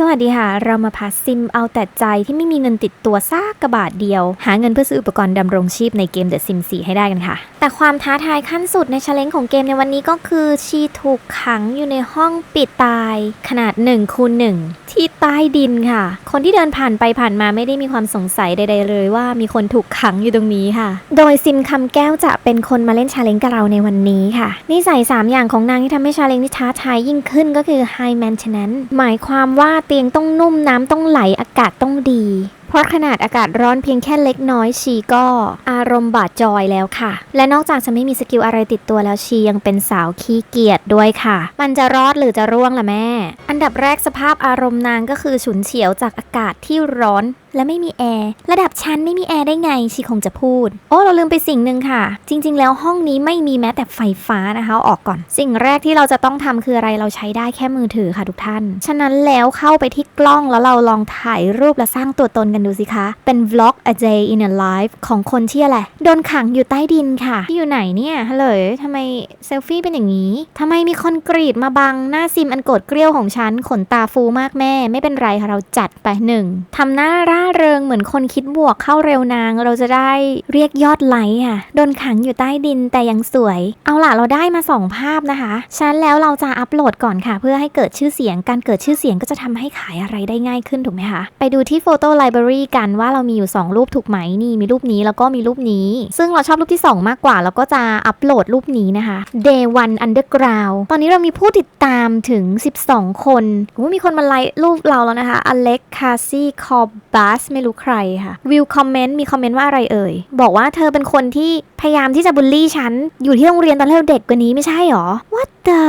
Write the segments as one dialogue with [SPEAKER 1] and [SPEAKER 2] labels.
[SPEAKER 1] สวัสดีค่ะ เรามาพาซิมเอาแต่ใจที่ไม่มีเงินติดตัวซากกระบาทเดียว หาเงินเพื่อซื้ออุปกรณ์ดำรงชีพในเกม The Sims 4 ให้ได้กันค่ะ แต่ความท้าทายขั้นสุดในชาเลนจ์ของเกมในวันนี้ก็คือ ชีถูกขังอยู่ในห้องปิดตาย ขนาด1คูณ1ที่ใต้ดินค่ะ คนที่เดินผ่านไปผ่านมาไม่ได้มีความสงสัยใด ๆ เลยว่ามีคนถูกขังอยู่ตรงนี้ค่ะ โดยซิมคำแก้วจะเป็นคนมาเล่นชาเลนจ์กับเราในวันนี้ค่ะนิสัย3อย่างของนางที่ทำให้ชาเลนจ์นี้ท้าทายยิ่งขึ้นก็คือ high maintenance หมายความว่าเตียงต้องนุ่มน้ำต้องไหลอากาศต้องดี เพราะขนาดอากาศร้อนเพียงแค่เล็กน้อยชีก็อารมณ์บาดจอยแล้วค่ะ และนอกจากจะไม่มีสกิลอะไรติดตัวแล้วชียังเป็นสาวขี้เกียจด้วยค่ะ มันจะรอดหรือจะร่วงล่ะแม่ อันดับแรกสภาพอารมณ์นางก็คือฉุนเฉียวจากอากาศที่ร้อนและไม่มีแอร์ระดับชั้นไม่มีแอร์ได้ไงชีคงจะพูด โอ้เราลืมไปสิ่งหนึ่งค่ะ จริง ๆ แล้วห้องนี้ไม่มีแม้แต่ไฟฟ้านะคะออกก่อน สิ่งแรกที่เราจะต้องทำคืออะไรเราใช้ได้แค่มือถือค่ะทุกท่าน ฉะนั้นแล้วเข้าไปที่กล้องแล้วเราลองถ่ายรูปและสร้างตัวตนกันดูสิคะ เป็น vlog a day in a life ของคนที่อะไร โดนขังอยู่ใต้ดินค่ะ ที่อยู่ไหนเนี่ยฮัลโหลทำไมเซลฟี่เป็นอย่างนี้ ทำไมมีคอนกรีตมาบัง หน้าซิมอันโกรธเกรี้ยวของฉัน ขนตาฟูมากแม่ ไม่เป็นไรค่ะเราจัดไปหนึ่งทำหน้าร่าเริงเหมือนคนคิดบวกเข้าเร็วนาง เราจะได้เรียกยอดไลค์ค่ะ โดนขังอยู่ใต้ดินแต่ยังสวย เอาล่ะเราได้มาสองภาพนะคะ ฉันแล้วเราจะอัปโหลดก่อนค่ะ เพื่อให้เกิดชื่อเสียง การเกิดชื่อเสียงก็จะทำให้ขายอะไรได้ง่ายขึ้นถูกไหมคะ ไปดูที่โฟโต้ไลบรารีกันว่าเรามีอยู่ 2 รูปถูกไหมนี่มีรูปนี้แล้วก็มีรูปนี้ ซึ่งเราชอบรูปที่ 2 มากกว่าแล้วก็จะอัปโหลดรูปนี้นะคะ Day One Underground ตอนนี้เรามีผู้ติดตามถึง 12 คนโอ้มีคนมาไลค์รูปเราแล้วนะคะ Alex c a s i c o b a s ไม่รู้ใครค่ะวิวคอมเมนต์มีคอมเมนต์ว่าอะไรเอ่ย บอกว่าเธอเป็นคนที่พยายามที่จะบูลลี่ฉัน อยู่ที่โรงเรียนตอนเราเด็กกว่านี้ไม่ใช่หรอ What the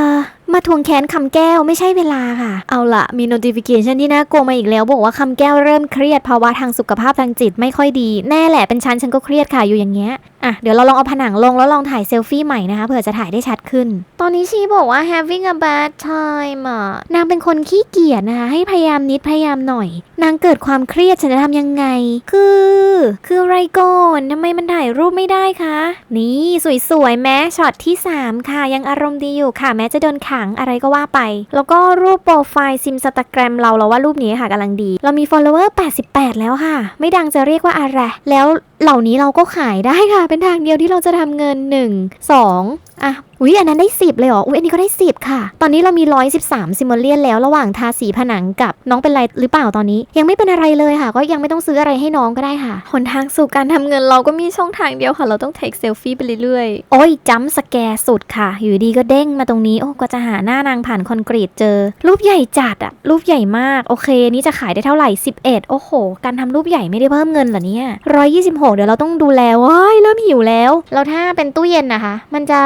[SPEAKER 1] มาทวงแค้นคำแก้วไม่ใช่เวลาค่ะ เอาละมี notification ที่น่ากลัวมาอีกแล้ว บอกว่าคำแก้วเริ่มเครียดภาวะทางสุขภาพทางจิตไม่ค่อยดี แน่แหละเป็นฉันฉันก็เครียดค่ะอยู่อย่างเงี้ยอะเดี๋ยวเราลองเอาผนังลงแล้วลองถ่ายเซลฟี่ใหม่นะคะเผื่อจะถ่ายได้ชัดขึ้น ตอนนี้ชีบอกว่า having a bad time อะนางเป็นคนขี้เกียจนะคะ ให้พยายามนิดพยายามหน่อย นางเกิดความเครียดฉันจะทำยังไง คือ คืออะไรก่อนทำไมมันถ่ายรูปไม่ได้คะ นี่สวยๆแม้ช็อตที่ 3 ค่ะ ยังอารมณ์ดีอยู่ค่ะ แม้จะโดนขังอะไรก็ว่าไป แล้วก็รูปโปรไฟล์ซิมสตาแกรมเราเราว่ารูปนี้ค่ะกำลังดี เรามี follower 88 แล้วค่ะ ไม่ดังจะเรียกว่าอะไรแล้วเหล่านี้เราก็ขายได้ค่ะเป็นทางเดียวที่เราจะทำเงิน 1 2อะ อุ้ยอันนั้นได้ 10 เลยเหรอ อุ้ยอันนี้ก็ได้ 10 ค่ะ ตอนนี้เรามี 113ซิมโมเลียนแล้วระหว่างทาสีผนังกับน้องเป็นไรหรือเปล่าตอนนี้ ยังไม่เป็นอะไรเลยค่ะ ก็ยังไม่ต้องซื้ออะไรให้น้องก็ได้ค่ะหนทางสู่การทำเงินเราก็มีช่องทางเดียวค่ะ เราต้องเทคเซลฟี่ไปเรื่อยๆ โอ้ยจัมสแกร์สุดค่ะ อยู่ดีก็เด้งมาตรงนี้ โอ้ก็จะหาหน้านางผ่านคอนกรีตเจอ รูปใหญ่จัดอะรูปใหญ่มาก โอเค นี่จะขายได้เท่าไหร่ 11 โอ้โห การทำรูปใหญ่ไม่ได้เพิ่มเงินเหรอเนี่ย126 เดี๋ยวเราต้องดูแลว้ายเริ่มหิวแล้ว แล้วถ้าเป็นตู้เย็นนะคะ มันจะ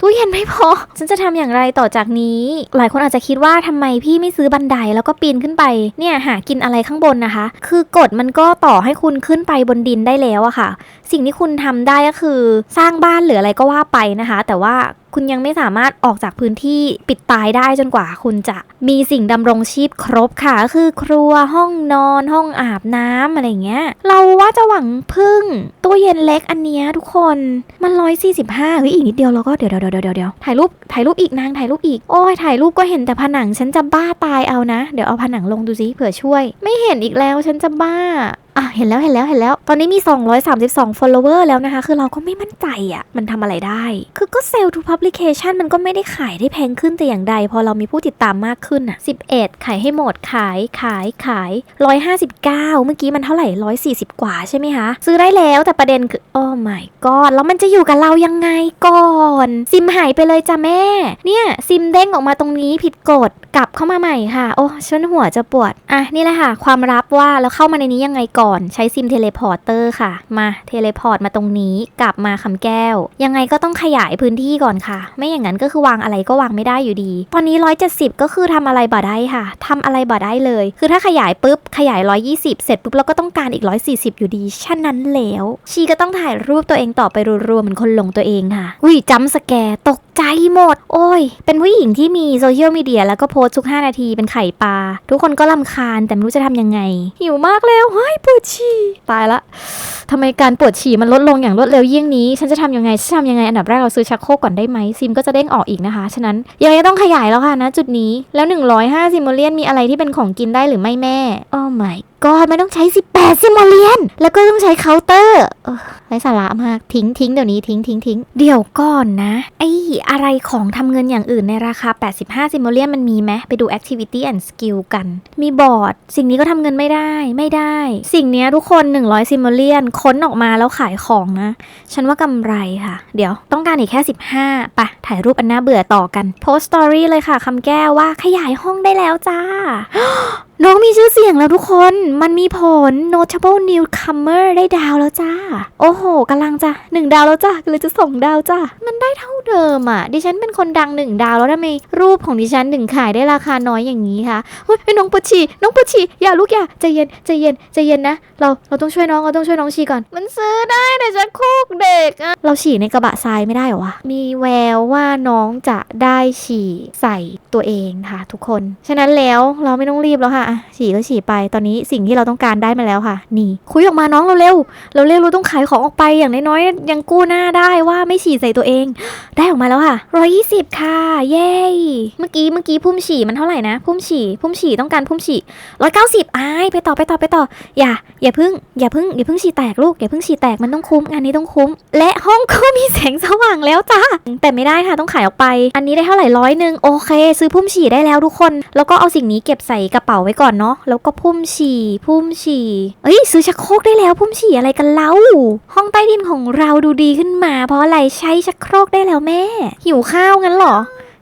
[SPEAKER 1] ตู้เย็นไม่พอ ฉันจะทำอย่างไรต่อจากนี้ หลายคนอาจจะคิดว่าทำไมพี่ไม่ซื้อบันไดแล้วก็ปีนขึ้นไป เนี่ยหากินอะไรข้างบนนะคะ คือกฎมันก็ต่อให้คุณขึ้นไปบนดินได้แล้วอะค่ะ สิ่งที่คุณทำได้ก็คือสร้างบ้านหรืออะไรก็ว่าไปนะคะ แต่ว่าคุณยังไม่สามารถออกจากพื้นที่ปิดตายได้จนกว่าคุณจะมีสิ่งดำรงชีพครบค่ะก็คือครัวห้องนอน ห้องอาบน้ำอะไรเงี้ย เราว่าจะหวังพึ่งตู้เย็นเล็กอันเนี้ยทุกคนมันร้อยสี่สิบห้าเฮ้ยอีกนิดเดียวเราก็เดี๋ยวเดี๋ยวเดี๋ยวเดี๋ยวเดี๋ยวถ่ายรูปถ่ายรูปอีกนางถ่ายรูปอีกโอ้ยถ่ายรูปก็เห็นแต่ผนังฉันจะบ้าตายเอานะ เดี๋ยวเอาผนังลงดูสิเผื่อช่วย ไม่เห็นอีกแล้วฉันจะบ้า อะเห็นแล้วเห็นแล้วเห็นแล้ว ตอนนี้มี 232 follower แล้วนะคะ คือเราก็ไม่มั่นใจอะ มันทำอะไรได้ คือก็เซลล์ to publication มันก็ไม่ได้ขายได้แพงขึ้นแต่อย่างใด พอเรามีผู้ติดตามมากขึ้นอะ 11 ขายให้หมด ขาย ขาย ขาย 159 เมื่อกี้มันเท่าไหร่ 140 กว่าใช่ไหมคะ ซื้อได้แล้วแต่ประเด็นคือ โอ้ my god แล้วมันจะอยู่กับเรายังไงก่อน ซิมหายไปเลยจ้ะแม่ เนี่ย ซิมเด้งออกมาตรงนี้ผิดกฎ กลับเข้ามาใหม่ค่ะ โอ้ฉันหัวจะปวด อะนี่แหละค่ะ ความลับว่าแล้วเข้ามาในนี้ยังไงก่อนใช้ซิมเทเลพอร์เตอร์ค่ะ มาเทเลพอร์ตมาตรงนี้กลับมาคำแก้ว ยังไงก็ต้องขยายพื้นที่ก่อนค่ะ ไม่อย่างนั้นก็คือวางอะไรก็วางไม่ได้อยู่ดี ตอนนี้ 170 ก็คือทำอะไรบ่ได้ค่ะทำอะไรบ่ได้เลย คือถ้าขยายปุ๊บขยาย 120 เสร็จปุ๊บเราก็ต้องการอีก 140 อยู่ดีฉะนั้นแล้ว ชีก็ต้องถ่ายรูปตัวเองต่อไปรัวๆเหมือนคนหลงตัวเองค่ะอุ้ยจัมสแกตก ใจหมด โอ้ย เป็นผู้หญิงที่มีโซเชียลมีเดียแล้วก็โพสทุก 5 นาทีเป็นไข่ปลา ทุกคนก็ลำคาญแต่ไม่รู้จะทำยังไง หิวมากแล้วเฮ้ยปวดฉี่ตายละทำไมการปวดฉี่มันลดลงอย่างรวดเร็วเยี่ยงนี้ ฉันจะทำยังไงฉันจะทำยังไงอันดับแรกเราซื้อชักโครกก่อนได้ไหมซิมก็จะเด้งออกอีกนะคะ ฉะนั้นยังไงต้องขยายแล้วค่ะนะจุดนี้แล้ว105ซิมโมเลียนมีอะไรที่เป็นของกินได้หรือไม่แม่ โอ้ my god ไม่ต้องใช้ 18 ซิมโมเลียน แล้วก็ต้องใช้เคาน์เตอร์ไร้สาระมากทิ้งทิ้งเดี๋ยวนี้ทิ้งทิ้งทิ้งเดี๋ยวก่อนนะ ไอ้อะไรของทำเงินอย่างอื่นในราคา 85 ซิมโมเลียนมันมีไหมไปดู activity and skill กัน มีบอร์ด สิ่งนี้ก็ทำเงินไม่ได้ไม่ได้ สิ่งนี้ทุกคน 100 ซิมโมเลียนค้นออกมาแล้วขายของนะ ฉันว่ากำไรค่ะ เดี๋ยวต้องการอีกแค่ 15ปะถ่ายรูปอันน่าเบื่อต่อกันโพสต์สตอรี่เลยค่ะคำแก้วว่าขยายห้องได้แล้วจ้า น้องมีชื่อเสียงแล้วทุกคน มันมีผล notable newcomer ได้ดาวแล้วจ้า โอ้โหกำลังจะหนึ่งดาวแล้วจ้าเลยจะสองดาวจ้า มันได้เท่าเดิมอะ ดิฉันเป็นคนดังหนึ่งดาวแล้วทำไมรูปของดิฉันถึงขายได้ราคาน้อยอย่างนี้คะเฮ้ยน้องปุชีน้องปุชีอย่าลูกอย่าใจเย็นใจเย็นใจเย็นนะ เราเราต้องช่วยน้องเราต้องช่วยน้องชีก่อน มันซื้อได้แต่ฉันโคกเด็กอะเราฉี่ในกระบะทรายไม่ได้หรอวะ มีแววว่าน้องจะได้ฉี่ใส่ตัวเองค่ะ ทุกคน ฉะนั้นแล้วเราไม่ต้องรีบแล้วค่ะอะฉี่ก็ฉี่ไป ตอนนี้สิ่งที่เราต้องการได้มาแล้วค่ะ นี่คุยออกมาน้องเราเร็ว เราเร็วเราต้องขายของออกไปอย่างน้อยๆยังกู้หน้าได้ว่าไม่ฉี่ใส่ตัวเอง ได้ออกมาแล้วค่ะร้อยี่สิบค่ะ เย้เมื่อกี้เมื่อกี้พุ่มฉี่มันเท่าไหร่นะ พุ่มฉี่พุ่มฉี่ต้องการพุ่มฉี่ร้อยเก้าสิบอายไปต่อไปต่อไปต่อ อย่า อย่าพึ่ง อย่าพึ่งอย่าพึ่งฉี่แตกลูกอย่าพึ่งฉี่แตกมันต้องคุ้มงานนี้ต้องคุ้ม และห้องก็มีแสงสว่างแล้วจ้าแต่ไม่ได้ค่ะต้องขายออกไป อันนี้ได้เท่าไหร่ร้อยหนึ่งโอเค ซื้อพุ่มฉี่ได้แล้วทุกคน แล้วก็เอาสิ่งนี้เก็บใส่กระเป๋าไว้ก่อนเนาะแล้วก็พุ่มฉี่พุ่มฉี่เอ้ยซื้อชักโครกได้แล้ว พุ่มฉี่อะไรกันเล่า ห้องใต้ดินของเราดูดีขึ้นมา เพราะอะไรใช้ชักโครกได้แล้วแม่ หิวข้าวงั้นเหรอ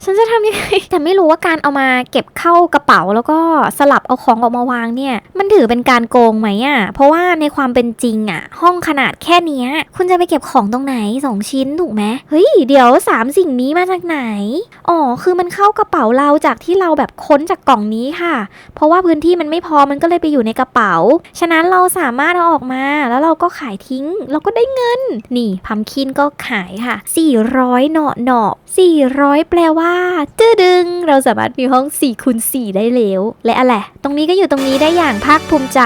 [SPEAKER 1] ฉันจะทำยังไง แต่ไม่รู้ว่าการเอามาเก็บเข้ากระเป๋าแล้วก็สลับเอาของออกมาวางเนี่ย มันถือเป็นการโกงไหมอะ่ะ เพราะว่าในความเป็นจริงอะ่ะ ห้องขนาดแค่นี้คุณจะไปเก็บของตรงไหนสองชิ้นถูกไหมเฮ้ยเดี๋ยวสามสิ่งนี้มาจากไหนอ๋อคือมันเข้ากระเป๋าเราจากที่เราแบบค้นจากกล่องนี้ค่ะ เพราะว่าพื้นที่มันไม่พอมันก็เลยไปอยู่ในกระเป๋า ฉะนั้นเราสามารถเอาออกมาแล้วเราก็ขายทิ้งเราก็ได้เงิน นี่พัมคินก็ขายค่ะ 400เนาะเนาะ 400 แปลว่าตื้อดึง เราสามารถมีห้อง4คูณ4ได้แล้ว และอะไรตรงนี้ก็อยู่ตรงนี้ได้อย่างภาคภูมิใจ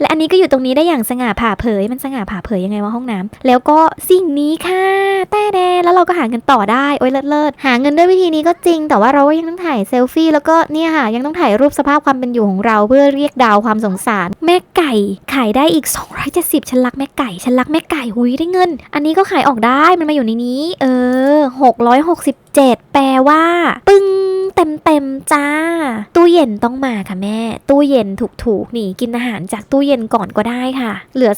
[SPEAKER 1] และอันนี้ก็อยู่ตรงนี้ได้อย่างสง่าผ่าเผย มันสง่าผ่าเผยยังไงวะห้องน้ำแล้วก็สิ่งนี้ค่ะแต่แดแล้วเราก็หาเงินต่อได้โอ้ยเลิศเลิศหาเงินด้วยวิธีนี้ก็จริง แต่ว่าเราก็ยังต้องถ่ายเซลฟี่แล้วก็เนี่ยค่ะยังต้องถ่ายรูปสภาพความเป็นอยู่ของเรา เพื่อเรียกดาวความสงสาร แม่ไก่ขายได้อีก 270ฉันรักแม่ไก่ฉันรักแม่ไก่หุยได้เงิน อันนี้ก็ขายออกได้มันมาอยู่ในนี้ เออ667แปลว่า ปึ้งเต็มเต็มๆจ้า ตู้เย็นต้องมาค่ะแม่ ตู้เย็นถูกๆนี่กินอาหารจากตู้เย็นก่อนก็ได้ค่ะ เหลือ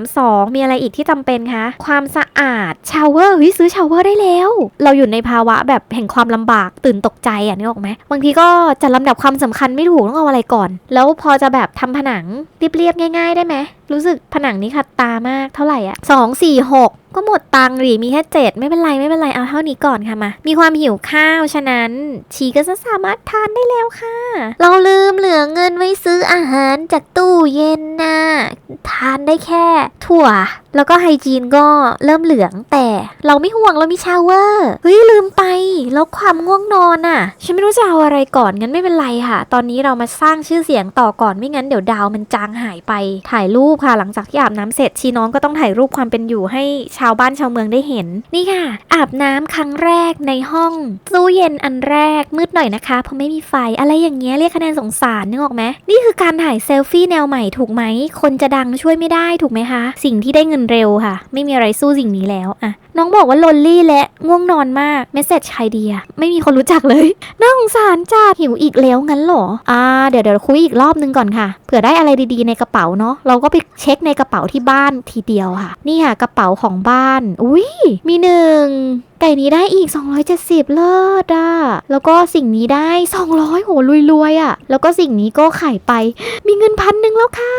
[SPEAKER 1] 332 มีอะไรอีกที่จำเป็นคะ ความสะอาดชาวเวอร์เฮ้ยซื้อชาวเวอร์ได้แล้ว เราอยู่ในภาวะแบบแห่งความลำบากตื่นตกใจอะนึกออกไหมบางทีก็จะลำดับความสำคัญไม่ถูกต้องเอาอะไรก่อน แล้วพอจะแบบทำผนังเรียบๆง่าย ๆ ได้ไหมรู้สึกผนังนี้ขัดตามากเท่าไหร่อะสองสี่ห ก็หมดตังค์หรือมีแค่เจ็ดไม่เป็นไรไม่เป็นไรเอาเท่านี้ก่อนค่ะมา มีความหิวข้าวฉะนั้น ชีก็จะสามารถทานได้แล้วค่ะ เราลืมเหลือเงินไว้ซื้ออาหารจากตู้เย็นนะทานได้แค่ถั่ว แล้วก็ไฮจีนก็เริ่มเหลืองแต่เราไม่ห่วงเรามีชาวเวอร์เฮ้ยลืมไป แล้วความง่วงนอนอะ ฉันไม่รู้จะเอาอะไรก่อนงั้นไม่เป็นไรค่ะ ตอนนี้เรามาสร้างชื่อเสียงต่อก่อนไม่งั้นเดี๋ยวดาวมันจางหายไปถ่ายรูปค่ะ หลังจากที่อาบน้ำเสร็จชีน้องก็ต้องถ่ายรูปความเป็นอยู่ให้ชาวบ้านชาวเมืองได้เห็น นี่ค่ะ อาบน้ำครั้งแรกในห้องตู้เย็นอันแรกมืดหน่อยนะคะเพราะไม่มีไฟอะไรอย่างเงี้ยเรียกคะแนนสงสารนึกออกไหมนี่คือการถ่ายเซลฟี่แนวใหม่ถูกไหมคนจะดังช่วยไม่ได้ถูกไหมคะ สิ่งที่ได้เงินเร็วค่ะ ไม่มีอะไรสู้สิ่งนี้แล้วอะน้องบอกว่าลนลี่และง่วงนอนมากเมสเซจใครดีอะไม่มีคนรู้จักเลยน่าสงสารจ้าหิวอีกแล้วงั้นหรออ่าเดี๋ยวเดี๋ยวคุยอีกรอบนึงก่อนค่ะเผื่อได้อะไรดีๆในกระเป๋าเนาะเราก็ไปเช็คในกระเป๋าที่บ้านทีเดียวค่ะ นี่ค่ะกระเป๋าของบ้าน อุ้ยมีหนึ่งไก่นี้ได้อีก 270 เลิศอะ แล้วก็สิ่งนี้ได้ 200 โหรวยๆอะ แล้วก็สิ่งนี้ก็ขายไป มีเงินพันหนึ่งแล้วค่ะ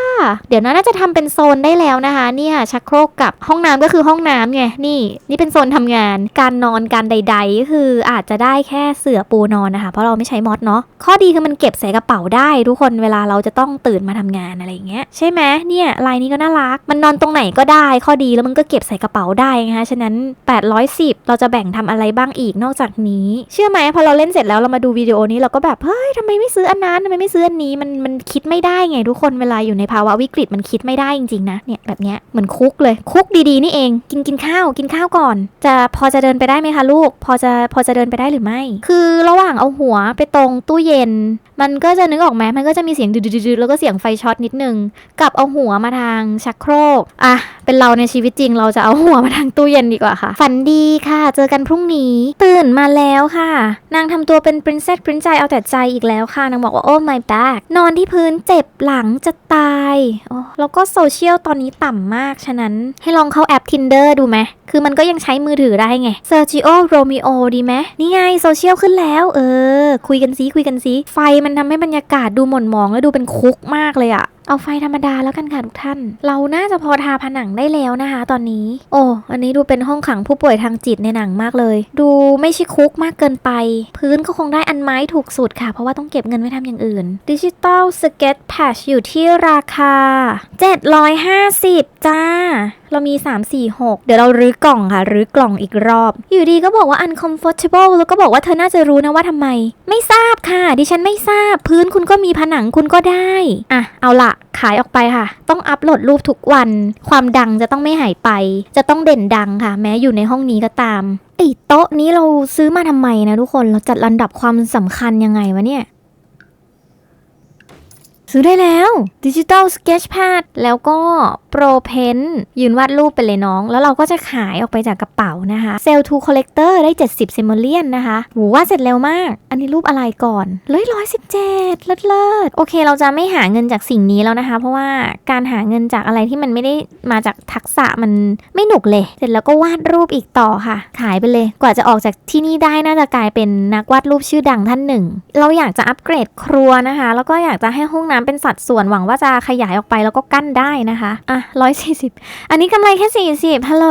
[SPEAKER 1] เดี๋ยวน่าจะทำเป็นโซนได้แล้วนะคะ เนี่ยชักโครกกับห้องน้ำก็คือห้องน้ำไง นี่ นี่เป็นโซนทำงาน การนอนการใด ๆ ก็คืออาจจะได้แค่เสื่อปูนอนนะคะ เพราะเราไม่ใช้มอสเนาะ ข้อดีคือมันเก็บใส่กระเป๋าได้ ทุกคน เวลาเราจะต้องตื่นมาทำงานอะไรอย่างเงี้ย ใช่ไหมเนี่ยลายนี้ก็น่ารัก มันนอนตรงไหนก็ได้ ข้อดีแล้วมันก็เก็บใส่กระเป๋าได้นะคะ ฉะนั้น 810 เราจะจะแบ่งทำอะไรบ้างอีกนอกจากนี้ เชื่อไหมพอเราเล่นเสร็จแล้วเรามาดูวิดีโอนี้เราก็แบบเฮ้ยทำไมไม่ซื้ออันนั้นทำไมไม่ซื้ออันนี้มันมันคิดไม่ได้ไงทุกคนเวลาอยู่ในภาวะวิกฤตมันคิดไม่ได้จริงๆนะเนี่ยแบบเนี้ยเหมือนคุกเลย คุกดีๆนี่เอง กินกินข้าวกินข้าวก่อน จะพอจะเดินไปได้ไหมคะลูก พอจะพอจะเดินไปได้หรือไม่ คือระหว่างเอาหัวไปตรงตู้เย็น มันก็จะนึกออกไหมมันก็จะมีเสียงดืดๆแล้วก็เสียงไฟช็อตนิดนึงกับเอาหัวมาทางชักโครกอะเป็นเราในชีวิตจริง เราจะเอาหัวมาทางตู้เย็นดีกว่าค่ะฝันดีค่ะเจอกันพรุ่งนี้ ตื่นมาแล้วค่ะ นางทำตัวเป็น princess prince ใจเอาแต่ใจอีกแล้วค่ะ นางบอกว่า oh my back นอนที่พื้นเจ็บหลังจะตายโอ้แล้วก็โซเชียลตอนนี้ต่ำมาก ฉะนั้นให้ลองเข้าแอป Tinder ดูไหมคือมันก็ยังใช้มือถือได้ไง Sergio Romeo ดีไหมนี่ไงโซเชียลขึ้นแล้ว เออ คุยกันซิคุยกันซิไฟมันทำให้บรรยากาศดูหม่นหมองและดูเป็นคุกมากเลยอะ เอาไฟธรรมดาแล้วกันค่ะทุกท่าน เราน่าจะพอทาผนังได้แล้วนะคะ ตอนนี้ โอ้อันนี้ดูเป็นห้องขังผู้ป่วยทางจิตในหนังมากเลย ดูไม่ใช่คุกมากเกินไป พื้นก็คงได้อันไม้ถูกสุดค่ะ เพราะว่าต้องเก็บเงินไว้ทำอย่างอื่นดิจิตอลสเก็ตแพชอยู่ที่ราคา 750 จ้าเรามี 3 4 6 เดี๋ยวเรารื้อกล่องค่ะ รื้อกล่องอีกรอบ อยู่ดีก็บอกว่า uncomfortable แล้วก็บอกว่าเธอน่าจะรู้นะว่าทำไม ไม่ทราบค่ะ ดิฉันไม่ทราบ พื้นคุณก็มีผนังคุณก็ได้ อะ เอาละขายออกไปค่ะ ต้องอัปโหลดรูปทุกวัน ความดังจะต้องไม่หายไป จะต้องเด่นดังค่ะ แม้อยู่ในห้องนี้ก็ตามไอ้โต๊ะนี้เราซื้อมาทำไมนะทุกคน เราจัดลำดับความสำคัญยังไงวะเนี่ย ซื้อได้แล้ว Digital Sketchpad แล้วก็ Pro Pen ยืนวาดรูปไปเลยน้อง แล้วเราก็จะขายออกไปจากกระเป๋านะคะ Sell to Collector ได้ 70 s i m o l i o n นะคะหูวาดเสร็จเร็วมาก อันนี้รูปอะไรก่อนเลยร้อยสิบเจ็ดเลิศเลิศโอเค เราจะไม่หาเงินจากสิ่งนี้แล้วนะคะ เพราะว่าการหาเงินจากอะไรที่มันไม่ได้มาจากทักษะมันไม่หนุกเลย เสร็จแล้วก็วาดรูปอีกต่อค่ะ ขายไปเลย กว่าจะออกจากที่นี่ได้น่าจะกลายเป็นนักวาดรูปชื่อดังท่านหนึ่ง เราอยากจะอัปเกรดครัวนะคะ แล้วก็อยากจะให้ห้องน้ำเป็นสัดส่วนหวังว่าจะขยายออกไปแล้วก็กั้นได้นะคะอะร้อยสี่สิบอันนี้กำไรแค่สี่สิบฮัลโหล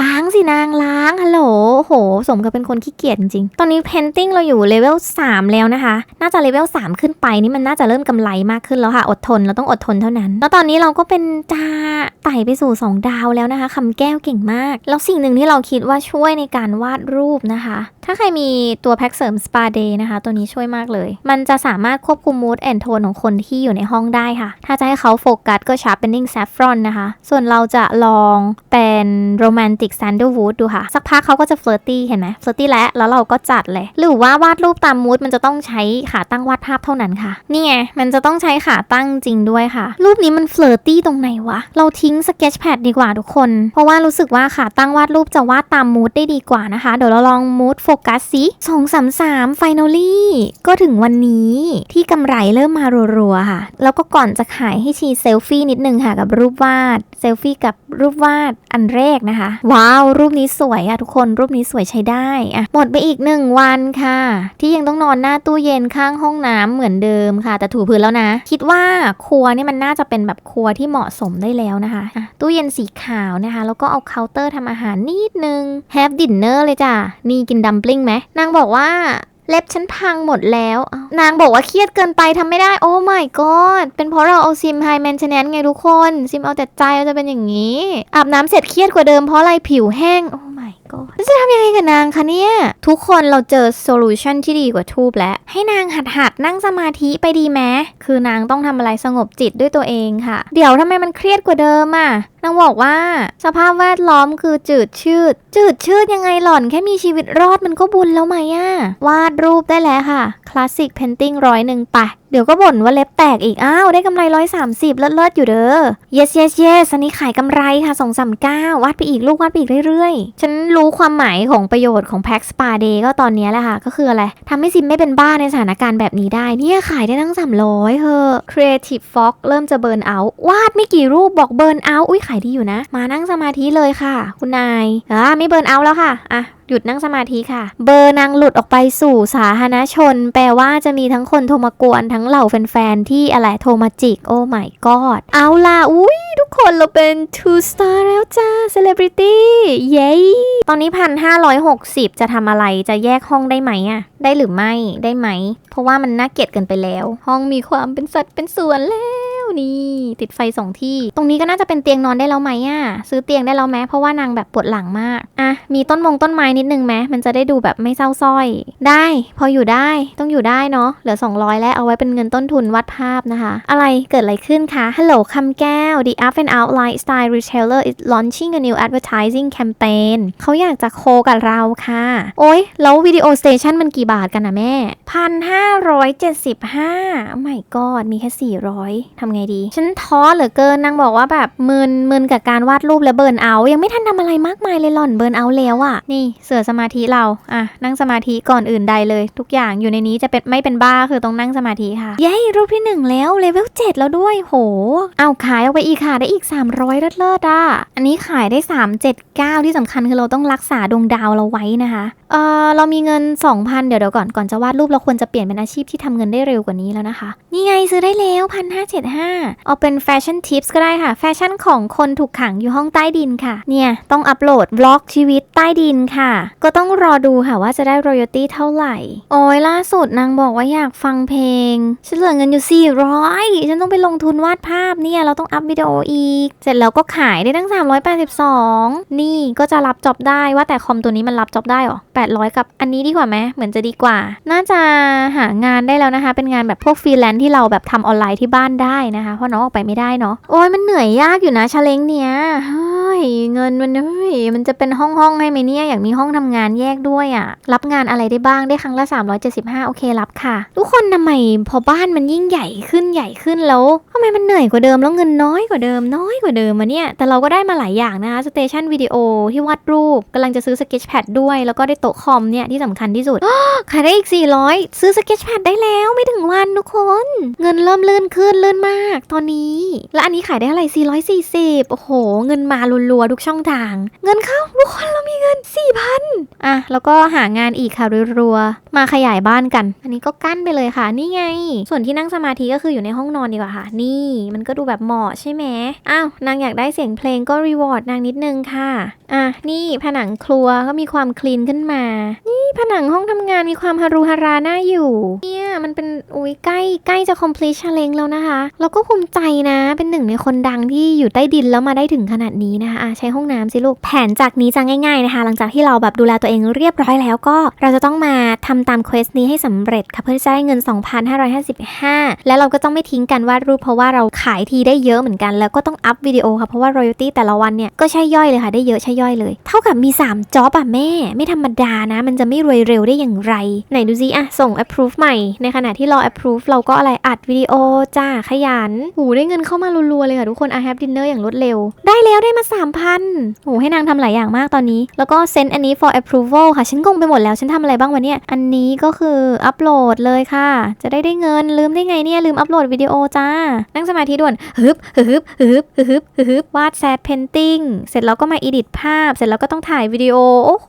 [SPEAKER 1] ล้างสินางล้างฮัลโหลโอ้โหสมกับเป็นคนขี้เกียจจริงๆ ตอนนี้ painting เราอยู่เลเวล3 แล้วนะคะ น่าจะเลเวล3 ขึ้นไปนี่มันน่าจะเริ่มกำไรมากขึ้นแล้วค่ะ อดทนเราต้องอดทนเท่านั้น แล้วตอนนี้เราก็เป็นจาไต่ไปสู่ 2 ดาวแล้วนะคะคำแก้วเก่งมาก แล้วสิ่งหนึ่งที่เราคิดว่าช่วยในการวาดรูปนะคะ ถ้าใครมีตัวแพ็กเสริม Spa Day นะคะ ตัวนี้ช่วยมากเลย มันจะสามารถควบคุม mood and tone ของคนที่อยู่ในห้องได้ค่ะ ถ้าจะให้เขาโฟกัสก็ sharpening saffron นะคะ ส่วนเราจะลองเป็น romantic sandalwood ดูค่ะ สักพักเขาก็จะ flirty เห็นไหม flirty แล้วแล้วเราก็จัดเลย หรือว่าวาดรูปตาม mood มันจะต้องใช้ขาตั้งวาดภาพเท่านั้นค่ะ นี่ไง มันจะต้องใช้ขาตั้งจริงด้วยค่ะ รูปนี้มัน flirty ตรงไหนวะ เราทิ้ง sketchpad ดีกว่าทุกคน เพราะว่ารู้สึกว่าขาตั้งวาดรูปจะวาดตาม mood ได้ดีกว่านะคะ เดี๋ยวเราลอง mood focus สิสองสามสาม finally ก็ถึงวันนี้ที่กำไรเริ่มมารัวค่ะ แล้วก็ก่อนจะขายให้ชีเซลฟี่นิดนึงค่ะกับรูปวาด เซลฟี่กับรูปวาดอันแรกนะคะ ว้าว รูปนี้สวยอะทุกคน รูปนี้สวยใช้ได้อะหมดไปอีกหนึ่งวันค่ะ ที่ยังต้องนอนหน้าตู้เย็นข้างห้องน้ำเหมือนเดิมค่ะ แต่ถูพื้นแล้วนะ คิดว่าครัวนี่มันน่าจะเป็นแบบครัวที่เหมาะสมได้แล้วนะคะะตู้เย็นสีขาวนะคะ แล้วก็เอาเคาน์เตอร์ทำอาหารนิดนึงแฮปดินเนอร์เลยจ้ะนี่กินดัมปลิ้งไหมนางบอกว่า เล็บฉันพังหมดแล้ว นางบอกว่าเครียดเกินไปทำไม่ได้ โอ้ my god เป็นเพราะเราเอาซิมไฮแมนเชนแนนไงทุกคน ซิมเอาแต่ใจเราจะเป็นอย่างนี้ อาบน้ำเสร็จเครียดกว่าเดิมเพราะอะไรผิวแห้งโ god จะทำยังไงกับนางคะเนี่ย ทุกคนเราเจอโซลูชันที่ดีกว่าทูบแล้ว ให้นางหัดหัดนั่งสมาธิไปดีไหมคือนางต้องทำอะไรสงบจิตด้วยตัวเองค่ะ เดี๋ยวทำไมมันเครียดกว่าเดิมอะนางบอกว่าสภาพแวดล้อมคือจืดชืด จืดชืดยังไงหล่อนแค่มีชีวิตรอดมันก็บุญแล้วไหมอะวาดรูปได้แล้วค่ะคลาสสิกเพนติ้งร้อยหนึ่งไป เดี๋ยวก็บ่นว่าเล็บแตกอีก อ้าว ได้กำไรร้อยสามสิบเลิศๆอยู่เด้อ yes yes yes อันนี้ขายกำไรค่ะสองสามเก้าวาดไปอีกลูกวาดไปอีกเรื่อยๆ ฉันรู้ความหมายของประโยชน์ของแพ็กสปาเดย์ก็ตอนนี้แหละค่ะ ก็คืออะไรทำให้ซิมไม่เป็นบ้าในสถานการณ์แบบนี้ได้ เนี่ยขายได้ตั้งสามร้อยเฮ้อ Creative Fox เริ่มจะเบิร์นเอาวาดไม่กี่รูปบอกเบิร์นเอาอุ้ยขายดีอยู่นะ มานั่งสมาธิเลยค่ะ คุณนายอ่าไม่เบิร์นเอาแล้วค่ะอะ หยุดนั่งสมาธิค่ะ เบอร์นางหลุดออกไปสู่สาธารณชน แปลว่าจะมีทั้งคนโทรมากวนทั้งเหล่าแฟนๆ ที่อะไรโทรมาจิก โอ้ my god เอาล่ะ อุ้ยทุกคนเราเป็น two star แล้วจ้า celebrity เย้ ตอนนี้พันห้าร้อยหกสิบจะทำอะไรจะแยกห้องได้ไหมอะได้หรือไม่ได้ไหม เพราะว่ามันน่าเกลียดเกินไปแล้ว ห้องมีความเป็นสัตว์เป็นส่วนแล้ว นี่ติดไฟสองที่ ตรงนี้ก็น่าจะเป็นเตียงนอนได้แล้วไหมอะซื้อเตียงได้แล้วไหมเพราะว่านางแบบปวดหลังมากอะมีต้นมงต้นไม้นิดนึงไหมมันจะได้ดูแบบไม่เศร้าสร้อย ได้ พออยู่ได้ต้องอยู่ได้เนาะเหลือ 200 แล้วเอาไว้เป็นเงินต้นทุนวาดภาพนะคะ อะไรเกิดอะไรขึ้นคะฮัลโหลคำแก้ว The Up and Out Lifestyle Retailer is launching a new advertising campaign เขาอยากจะโคกับเราค่ะ โอ๊ยแล้ววิดีโอสเตชันมันกี่บาทกันนะแม่พันห้าร้อยเจ็ดสิบห้าไม่กอดมีแค่สี่ร้อยทำไงดี ฉันท้อเหลือเกินนางบอกว่าแบบมึนมึนกับการวาดรูปและเบิร์นเอา ยังไม่ทันทำอะไรมากมายเลยหล่อนเบิร์นเอาแล้วอะนี่เสือสมาธิเราอะนั่งสมาธิก่อนอื่นใดเลย ทุกอย่างอยู่ในนี้จะเป็นไม่เป็นบ้าคือต้องนั่งสมาธิค่ะ เย้รูปที่หนึ่งแล้วเลเวลเจ็ดแล้วด้วยโห เอาขายออกไปอีกค่ะได้อีก 300เลิศเลิศๆอะอันนี้ขายได้ 379 ที่สำคัญคือเราต้องรักษาดวงดาวเราไว้นะคะ เออเรามีเงิน 2,000 เดี๋ยวเดี๋ยวก่อนก่อนจะวาดรูปเราควรจะเปลี่ยนเป็นอาชีพที่ทำเงินได้เร็วกว่านี้แล้วนะคะ นี่ไงซื้อได้แล้ว 1,575 เอาเป็นแฟชั่นทิปส์ก็ได้ค่ะ แฟชั่นของคนถูกขังอยู่ห้องใต้ดินค่ะ เนี่ยต้องอัปโหลดบล็อกชีวิตใต้ดินค่ะ ก็ต้องรอดูค่ะว่าจะได้รอยตี้เท่าไหร่ โอ้ยล่าสุดนางบอกว่าอยากฟังเพลง ฉันเหลือเงินอยู่ 400 ฉันต้องไปลงทุนวาดภาพเนี่ยเราต้องอัพวิดีโออีก เสร็จแล้วก็ขายได้ตั้ง 382 นี่ก็จะรับจ็อบได้ว่าแต่คอมตัวนี้มันรับจ็อบได้หรอ800 กับอันนี้ดีกว่าไหมเหมือนจะดีกว่า น่าจะหางานได้แล้วนะคะ เป็นงานแบบพวกฟรีแลนซ์ที่เราแบบทำออนไลน์ที่บ้านได้นะคะ เพราะน้องออกไปไม่ได้เนาะโอ้ยมันเหนื่อยยากอยู่นะชาเลงเนี้ยเฮ้ยเงินมันเฮ้ยมันจะเป็นห้องห้องให้ไหมเนี่ยอยากมีห้องทำงานแยกด้วยอะ่ะรับงานอะไรได้บ้างได้ครั้งละ 375 โอเครับค่ะ ทุกคนทำไมพอบ้านมันยิ่งใหญ่ขึ้นใหญ่ขึ้นแล้วทำไมมันเหนื่อยกว่าเดิมแล้วเงินน้อยกว่าเดิมน้อยกว่าเดิมมาเนี่ยแต่เราก็ได้มาหลายอย่างนะคะสเตชันวิดีโอที่วาดรูปกำลังจะซื้อสเก็ตแพดด้วยแล้วก็ได้โตะคอมเนี่ยที่สำคัญที่สุดขายได้อีก 400 ซื้อสเก็ตแพดได้แล้วไม่ถึงวันทุกคน เงินเริ่มลื่นขึ้นลื่นมาก ตอนนี้ และอันนี้ขายได้เท่าไร่440 โอ้โห เงินมารัวๆทุกช่องทาง เงินเข้าทุกคนเรามีเงิน 4,000 อะ แล้วก็หางานอีกค่ะรัวๆมาขยายบ้านกัน อันนี้ก็กั้นไปเลยค่ะ นี่ไง ส่วนที่นั่งสมาธิก็คืออยู่ในห้องนอนดีกว่าค่ะ นี่มันก็ดูแบบเหมาะใช่ไหมอ้าวนางอยากได้เสียงเพลงก็รีวอร์ดนางนิดนึงค่ะ อะนี่ผนังครัวก็มีความคลีนขึ้นมานี่ผนังห้องทำงานมีความฮารุฮาราน่าอยู่ เนี่ยมันเป็นอุ้ยใกล้ใกล้จะ complete challenge แล้วนะคะแล้วก็ภูมิใจนะเป็นหนึ่งในคนดังที่อยู่ใต้ดินแล้วมาได้ถึงขนาดนี้นะคะะใช้ห้องน้ำสิลูก แผนจากนี้จะง่ายๆนะคะ หลังจากที่เราแบบดูแลตัวเองเรียบร้อยแล้วก็เราจะต้องมาทำตามเควสนี้ให้สำเร็จค่ะเพื่อจะได้เงิน 2,555 และเราก็ต้องไม่ทิ้งกันวาดรูปเพราะว่าเราขายทีได้เยอะเหมือนกัน แล้วก็ต้องอัพวิดีโอค่ะเพราะว่า royalty แต่ละวันเนี่ยก็ใช่ย่อยเลยค่ะได้เยอะใช่ย่อยเลย เท่ากับมี3จ็อบอะแม่ ไม่ธรรมดานะมันจะไม่รวยเร็วได้อย่างไร ไหนดูซิอะส่ง approve ใหม่ ในขณะที่รอ approve เราก็อะไรอัดวิดีโอจ้าขยันหูได้เงินเข้ามารัวๆเลยค่ะทุกคน I have dinner อย่างรวดเร็ว ได้แล้วได้มา 3,000โหให้นางทำหลายอย่างมากตอนนี้ แล้วก็ send อันนี้ for approval ค่ะ ฉันงงไปหมดแล้วฉันทำอะไรบ้างวะเนี่ย อันนี้ก็คืออัปโหลดเลยค่ะ จะได้ได้เงินลืมได้ไงเนี่ยลืมอัปโหลดวิดีโอจ้า นั่งสมาธิด่วนฮึบฮึบฮึบฮึบฮึบวาดแซดเพนติ้งเสร็จแล้วก็มา edit ภาพ เสร็จแล้วก็ต้องถ่ายวิดีโอโอ้โห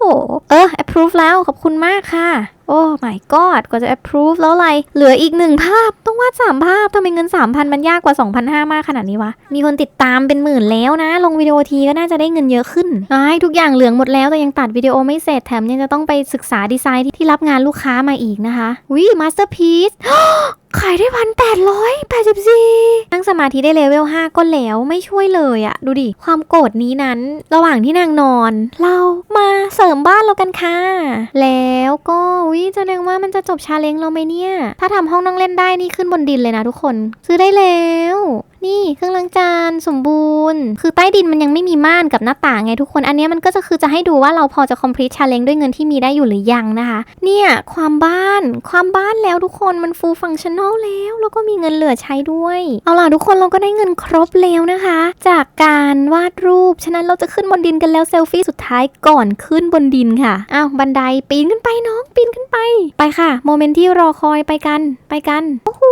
[SPEAKER 1] เออ approve แล้วขอบคุณมากค่ะ โอ้ my god กว่าจะ approve แล้วอะไร เหลืออีกหนึ่งภาพ ต้องวาดสามภาพทำไมเงิน 3,000 มันยากกว่า 2,500 มากขนาดนี้วะ มีคนติดตามเป็นหมื่นแล้วนะ ลงวิดีโอทีก็น่าจะได้เงินเยอะขึ้นไอ้ทุกอย่างเหลืองหมดแล้ว แต่ยังตัดวิดีโอไม่เสร็จ แถมยังจะต้องไปศึกษาดีไซน์ที่ที่รับงานลูกค้ามาอีกนะคะวิ masterpiece ขายได้พันแปดร้อยแปดสิบสี่นั่งสมาธิได้เลเวลห้าก็แล้วไม่ช่วยเลยอะดูดิ ความโกรธนี้นั้น ระหว่างที่นางนอน เรามาเสริมบ้านเรากันค่ะ แล้วก็วิแสดงว่ามันจะจบชาเลนจ์เราไหมเนี่ย ถ้าทำห้องนั่งเล่นได้นี่ขึ้นบนดินเลยนะทุกคน ซื้อได้แล้ว นี่เครื่องล้างจานสมบูรณ์ คือใต้ดินมันยังไม่มีม่านกับหน้าต่างไงทุกคน อันนี้มันก็จะคือจะให้ดูว่าเราพอจะ complete challenge ด้วยเงินที่มีได้อยู่หรือยังนะคะ เนี่ยความบ้านความบ้านแล้วทุกคนมัน full functional แล้ว แล้วก็มีเงินเหลือใช้ด้วย เอาล่ะทุกคนเราก็ได้เงินครบแล้วนะคะ จากการวาดรูป ฉะนั้นเราจะขึ้นบนดินกันแล้วเซลฟี่สุดท้ายก่อนขึ้นบนดินค่ะ อ้าวบันไดปีนขึ้นไปน้องปีนขึ้นไป ไปค่ะ โมเมนต์ที่รอคอยไปกันไปกัน โอ้โห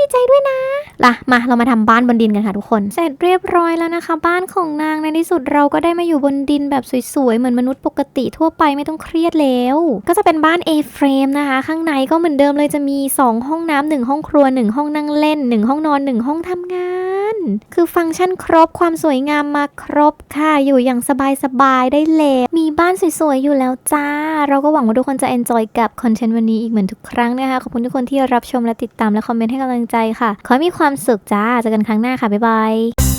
[SPEAKER 1] ดีใจด้วยนะ ล่ะ มาเรามาทำบ้านบนดินกันค่ะทุกคน เสร็จเรียบร้อยแล้วนะคะ บ้านของนางในที่สุดเราก็ได้มาอยู่บนดินแบบสวยๆ เหมือนมนุษย์ปกติทั่วไปไม่ต้องเครียดแล้ว ก็จะเป็นบ้าน A-frame นะคะ ข้างในก็เหมือนเดิมเลยจะมี 2 ห้องน้ำหนึ่งห้องครัว 1 ห้องนั่งเล่น 1 ห้องนอน 1 ห้องทำงาน คือฟังก์ชันครบความสวยงามมาครบค่ะ อยู่อย่างสบายๆได้แล้วมีบ้านสวยๆอยู่แล้วจ้า เราก็หวังว่าทุกคนจะ enjoy กับคอนเทนต์วันนี้อีกเหมือนทุกครั้งนะคะขอบคุณทุกคนที่รับชมและติดตามและคอมเมนต์ให้กำลังำลังใจค่ะ ขอให้มีความสุขจ้าเจอกันครั้งหน้าค่ะบ๊ายบาย